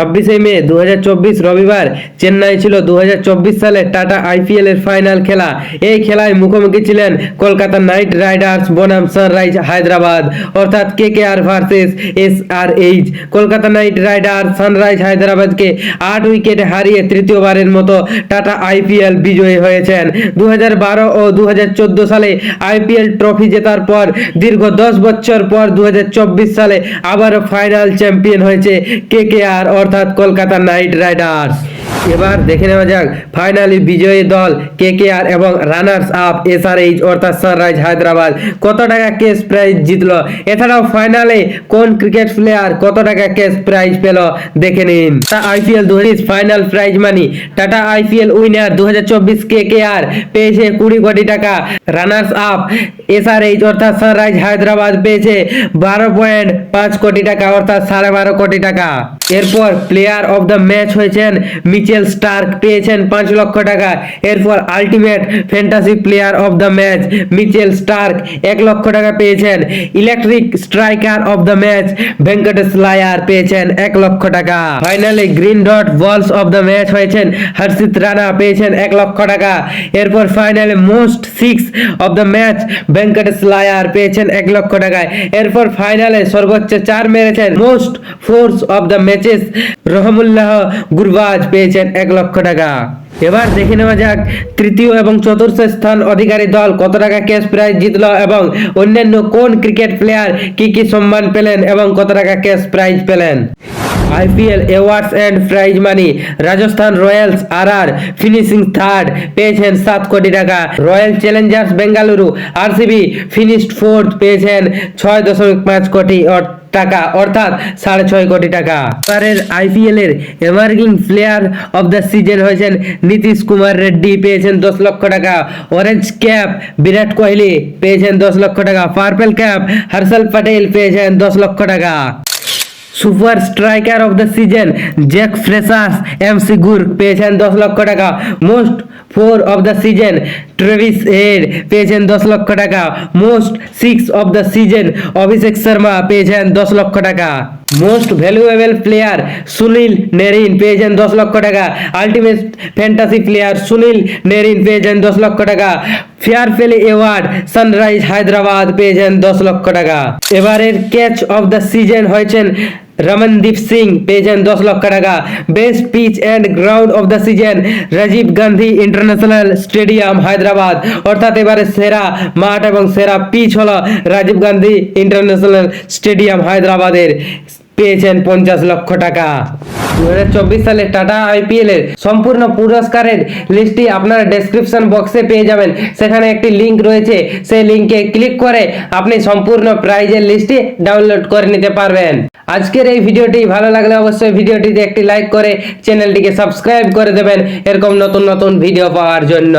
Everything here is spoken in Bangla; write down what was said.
ছাব্বিশে মে দু হাজার চব্বিশ রবিবার চেন্নাই ছিল দু হাজার চব্বিশ সালে টাটা আইপিএল এর ফাইনাল খেলা। এই খেলায় মুখোমুখি ছিলেন কলকাতা নাইট রাইডার্স, বনাম সানরাইজ, হায়দ্রাবাদ, অর্থাৎ K K R versus S R H. Kolkata Knight Riders, Sunrisers হায়দ্রাবাদকে আট উইকেটে হারিয়ে তৃতীয়বারের মতো টাটা আইপিএল বিজয়ী হয়েছেন। দু হাজার বারো ও দু হাজার চোদ্দ সালে আইপিএল ট্রফি জেতার পর, দীর্ঘ দশ বছর পর দু হাজার চব্বিশ সালে আবারও ফাইনাল চ্যাম্পিয়ন হয়েছে কে কে আর অর্থাৎ কলকাতা নাইট রাইডার্স। এবার দেখে নেওয়া যাক ফাইনালি বিজয়ী দল কে কে আর এবং রানার্স আপ এসআরএইচ অর্থাৎ সানরাইজ হায়দ্রাবাদ কত টাকা ক্যাশ প্রাইজ জিতলো? এছাড়াও ফাইনালে কোন ক্রিকেট প্লেয়ার কত টাকা ক্যাশ প্রাইজ পেল? দেখে নিন। আইপিএল দু final prize money Tata IPL winner দু কে কে আর পেয়েছে কুড়ি কোটি টাকা। রানার্স আপ এসআরএইচ অর্থাৎ সানরাইজ হায়দ্রাবাদ পেয়েছে বারো পয়েন্ট পাঁচ কোটি টাকা, অর্থাৎ সাড়ে বারো কোটি টাকা। এরপর প্লেয়ার অফ দ্য ম্যাচ হয়েছেন মিচেল স্টার্ক পেয়েছেন পাঁচ লক্ষ টাকা। এরপর ultimate fantasy player of the match Mitchell Starc এক লক্ষ টাকা পেয়েছেন। Electric striker of the match Venkatesh Iyer পেয়েছেন এক লক্ষ টাকা। ফাইনালে green dot balls of the match হয়েছেন, হর্ষিত রানা পেয়েছেন এক লক্ষ টাকা। এরপর ফাইনালে most six of the match Venkatesh Iyer পেয়েছেন এক লক্ষ টাকায়। এরপর ফাইনালে সর্বোচ্চ চার মেরেছেন most fours of the matches Rahmanullah Gurbaz পেয়েছেন এক লক্ষ টাকা। এবার দেখে নেওয়া যাক, তৃতীয় এবং চতুর্থ স্থান অধিকারী দল কত টাকা ক্যাশ প্রাইজ জিতল এবং অন্যান্য কোন ক্রিকেট প্লেয়ার কি কি সম্মান পেলেন এবং কত টাকা ক্যাশ প্রাইজ পেলেন? IPL awards and prize money Rajasthan Royals R R finishing third পেয়েছেন সাত কোটি টাকা। Royal Challengers Bengaluru RCB finished fourth পেয়েছেন ছয় দশমিক পাঁচ কোটি টাকা, অর্থাৎ সাড়ে ছয় কোটি টাকা। এবারের আইপিএল এর emerging player of the season হয়েছেন নীতিশ কুমার রেড্ডি, পেয়েছেন দশ লক্ষ টাকা। অরেঞ্জ ক্যাপ বিরাট কোহলি, পেয়েছেন দশ লক্ষ টাকা। পার্পেল ক্যাপ হর্ষল প্যাটেল পেয়েছেন দশ লক্ষ টাকা। Super striker of the season Jake Fraser McGurk পেয়েছেন দশ লক্ষ টাকা। Most four of the season Travis Head পেয়েছেন দশ লক্ষ টাকা। Most six of the season Abhishek Sharma পেয়েছেন দশ লক্ষ টাকা। Most valuable player Sunil Narine পেয়েছেন দশ লক্ষ টাকা। Ultimate fantasy player Sunil Narine পেয়েছেন দশ লক্ষ টাকা। Fair play award Sunrisers Hyderabad পেয়েছেন দশ লক্ষ টাকা। এবারের ক্যাচ অফ দ্য সিজন হয়েছেন রমনদীপ সিং, পেয়েছেন দশ লক্ষ টাকা। Best pitch and ground of the season Rajiv Gandhi international stadium Hyderabad. অর্থাৎ এবারে সেরা মাঠ এবং সেরা পিচ হলো রাজীব গান্ধী ইন্টারন্যাশনাল স্টেডিয়াম হায়দ্রাবাদের। পেয়েছেন পঞ্চাশ লক্ষ টাকা। দু হাজার চব্বিশ সালে টাটা আইপিএল এর সম্পূর্ণ পুরস্কারের লিস্টটি আপনারা ডেসক্রিপশন বক্সে পেয়ে যাবেন। সেখানে একটি লিংক রয়েছে। সেই লিংকে ক্লিক করে আপনি সম্পূর্ণ প্রাইজের লিস্টটি ডাউনলোড করে নিতে পারবেন। আজকের এই ভিডিওটি ভালো লাগলে অবশ্যই ভিডিওটিতে একটি লাইক করে চ্যানেলটিকে সাবস্ক্রাইব করে দেবেন। এরকম নতুন নতুন ভিডিও পাওয়ার জন্য।